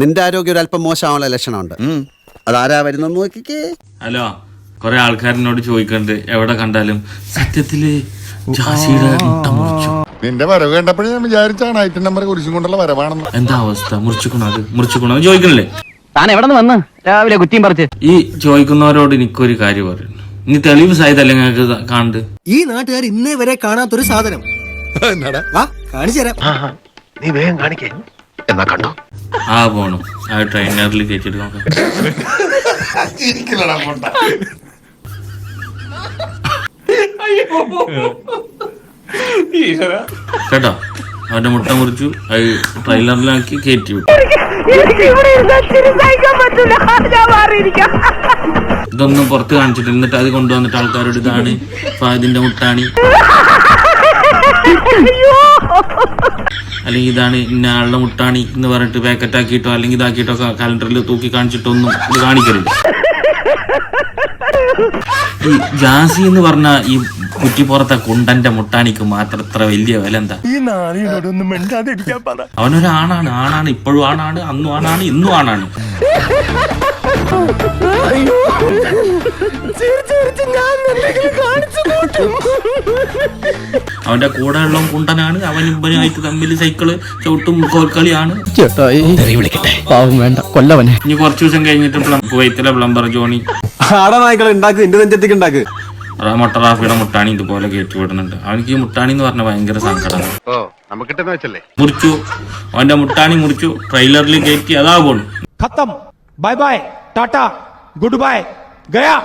നിന്റെ ആരോഗ്യം ഒരു അല്പം മോശമാവുള്ള ലക്ഷണമുണ്ട്. അതാരാ വരുന്നെന്ന് നോക്കിക്കേ. ഹലോ കുറെ ആൾക്കാരിനോട് ചോദിക്കണ്ട്. എവിടെ കണ്ടാലും സത്യത്തിൽ ജാസിയുടെ മുട്ട മുറിച്ചു. നിന്റെ വരവ് കണ്ടപ്പോഴേ ഞാൻ വിചാരിച്ചാണ് ഐറ്റം നമ്പർ കുരിശും കൊണ്ടുള്ള വരവാണെന്ന്. എന്താ അവസ്ഥ? മുറിച്ചുക്കണോ അത്? മുറിച്ചിക്കണോ? എന്ന് ചോദിക്കണില്ലേ? താൻ എവിടെ നിന്ന് വന്ന്? രാവിലെ കുറ്റിയും പറിച്ച്. ഈ ചോദിക്കുന്നവരോട് എനിക്കൊരു കാര്യം പറയുന്നു ഇനി തെളിവ് സഹിതല്ലേ ഞങ്ങൾക്ക് കാണണ്ട്? ഈ നാട്ടുകാർ ഇന്നേ വരെ കാണാത്തൊരു സാധനം. വാ കാണിച്ചു തരാം. നീ വേഗം കാണിക്കേ. എന്നാ കണ്ടോ? ആ പോണു. ആ ട്രെയിനറിൽ കയറ്റിട്ട് നോക്കാം. കേട്ടോ? അവന്റെ മുട്ട മുറിച്ചു അത് ട്രെയിലറിലാക്കി കയറ്റി വിട്ടു. ഇതൊന്നും പുറത്ത് കാണിച്ചിട്ട് എന്നിട്ട് അത് കൊണ്ടുവന്നിട്ട് ആൾക്കാരോട് ഇതാണ് ഫാദിന്റെ മുട്ടാണി. അല്ലെങ്കിൽ ഇതാണ് ഇന്ന ആളുടെ മുട്ടാണി എന്ന് പറഞ്ഞിട്ട് പാക്കറ്റ് ആക്കിയിട്ടോ അല്ലെങ്കിൽ ഇതാക്കിയിട്ടോ കലണ്ടറിൽ തൂക്കി കാണിച്ചിട്ടൊന്നും ഇത് കാണിക്കരുത്. ഈ ജാസി എന്ന് പറഞ്ഞ ഈ കുറ്റിപ്പുറത്തെ കുണ്ടന്റെ മുട്ടാണിക്ക് മാത്രം ഇത്ര വലിയ വില എന്താ? അവനൊരു ആണാണ് ആണാണ് ഇപ്പോഴും ആണാണ് അന്നും ആണാണ് ഇന്നും ആണാണ്. അവന്റെ കൂടെ ഉള്ള കുണ്ടനാണ് അവൻ ഇമ്പനായിട്ട് തമ്മിൽ സൈക്കിൾ ചവിട്ടും കോൽക്കളിയാണ്. വേണ്ട കൊല്ലവനെ. ഇനി കുറച്ചു ദിവസം കഴിഞ്ഞിട്ട് കുവൈത്തിലെ പ്ലംബർ ജോണി. ആടാ നായ്ക്കളെ ഉണ്ടാക്ക് എന്റെ നെഞ്ചത്തേക്ക് ഉണ്ടാക്ക് മുട്ടാണി ഇതുപോലെ കയറ്റി വിടുന്നുണ്ട് അവനക്ക് ഈ മുട്ടാണി എന്ന് പറഞ്ഞ ഭയങ്കര സങ്കടമാണ്. മുറിച്ചു. അവന്റെ മുട്ടാണി മുറിച്ചു ട്രെയിലറിൽ കയറ്റി അതാ പോണു. ഖത്തം. Bye bye. Tata. Good bye. Gaya.